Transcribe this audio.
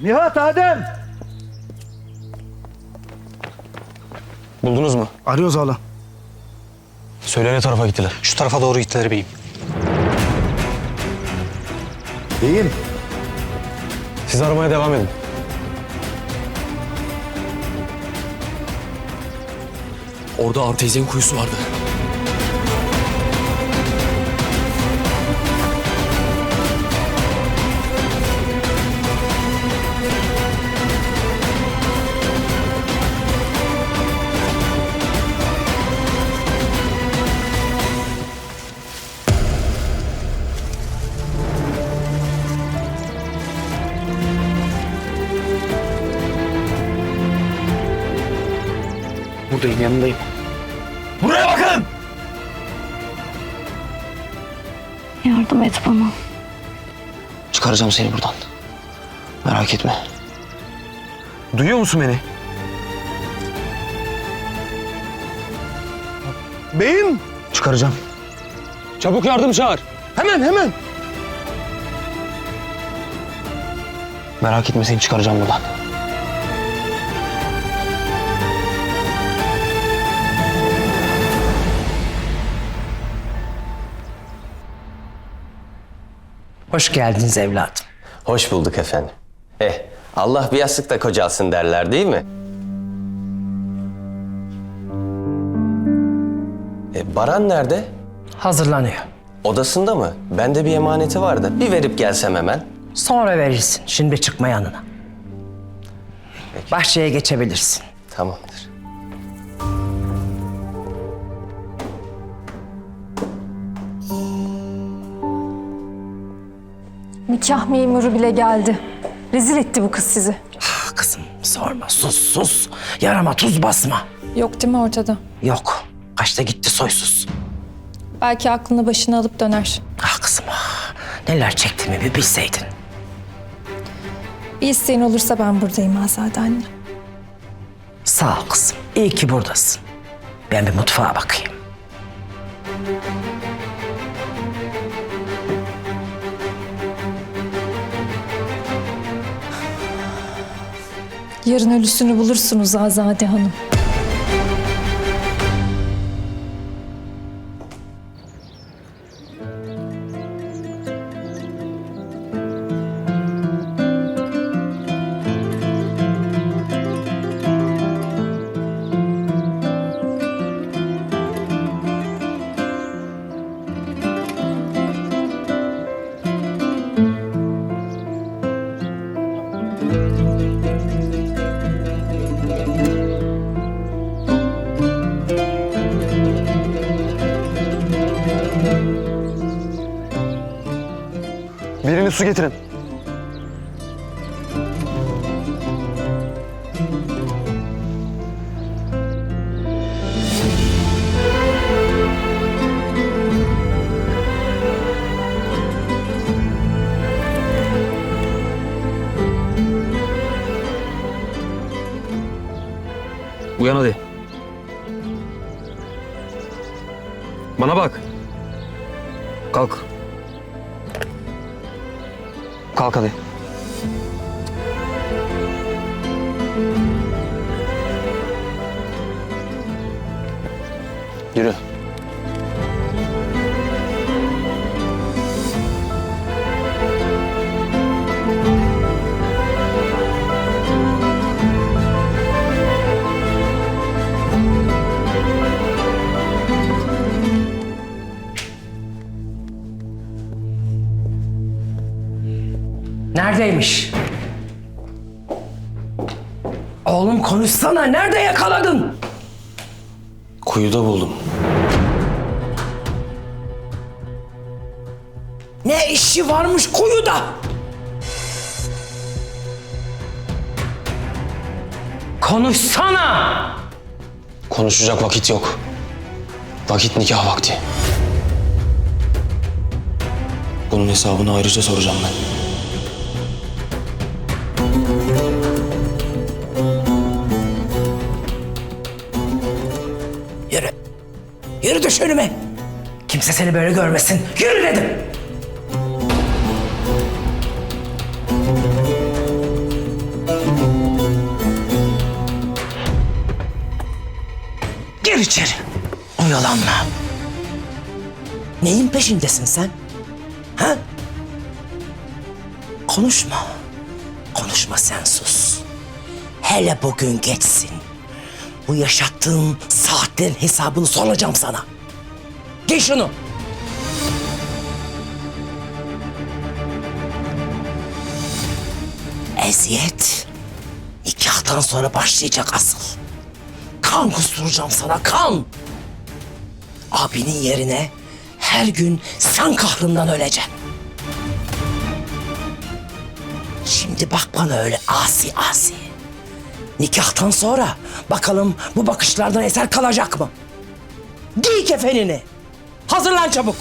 Nihat Adem. Buldunuz mu? Arıyoruz hala. Söyle ne tarafa gittiler? Şu tarafa doğru gittiler beyim. Beyim. Siz aramaya devam edin. Orada artezyen kuyusu vardı. Buradayım yanındayım. Buraya bakın. Yardım et bana. Çıkaracağım seni buradan. Merak etme. Duyuyor musun beni? Beyim. Çıkaracağım. Çabuk yardım çağır. Hemen hemen. Merak etme seni çıkaracağım buradan. Hoş geldiniz evladım. Hoş bulduk efendim. Eh, Allah bir yastıkta kocalsın derler değil mi? E, Baran nerede? Hazırlanıyor. Odasında mı? Bende bir emaneti vardı. Bir verip gelsem hemen. Sonra verirsin. Şimdi çıkma yanına. Bahçeye geçebilirsin. Tamamdır. Nikah memuru bile geldi. Rezil etti bu kız sizi. Ah kızım sorma sus sus. Yarama tuz basma. Yok değil mi ortada? Yok. Kaçta gitti soysuz. Belki aklını başına alıp döner. Ah kızım ah. Neler çektiğimi bir bilseydin. Bir isteğin olursa ben buradayım Azade anne. Sağ ol kızım. İyi ki buradasın. Ben bir mutfağa bakayım. Yarın ölüsünü bulursunuz Azade Hanım. Su getirin. Uyan hadi. Bana bak. Kalk. Kalk hadi. Yürü. Neredeymiş? Oğlum konuşsana. Nerede yakaladın? Kuyuda buldum. Ne işi varmış kuyuda? Konuşsana! Konuşacak vakit yok. Vakit nikah vakti. Bunun hesabını ayrıca soracağım ben. Yürü. Yürü düş önüme. Kimse seni böyle görmesin. Yürü dedim. Gir içeri. Oyalanma. Neyin peşindesin sen? Ha? Konuşma. Konuşma sen sus. Hele bugün geçsin. Bu yaşattığın saatlerin hesabını soracağım sana. Giy şunu. Eziyet nikahtan sonra başlayacak asıl. Kan kusturacağım sana kan. Abinin yerine her gün sen kahrından öleceksin. Şimdi bak bana öyle asi asi. Nikahtan sonra bakalım bu bakışlardan eser kalacak mı? Giy kefenini. Hazırlan çabuk.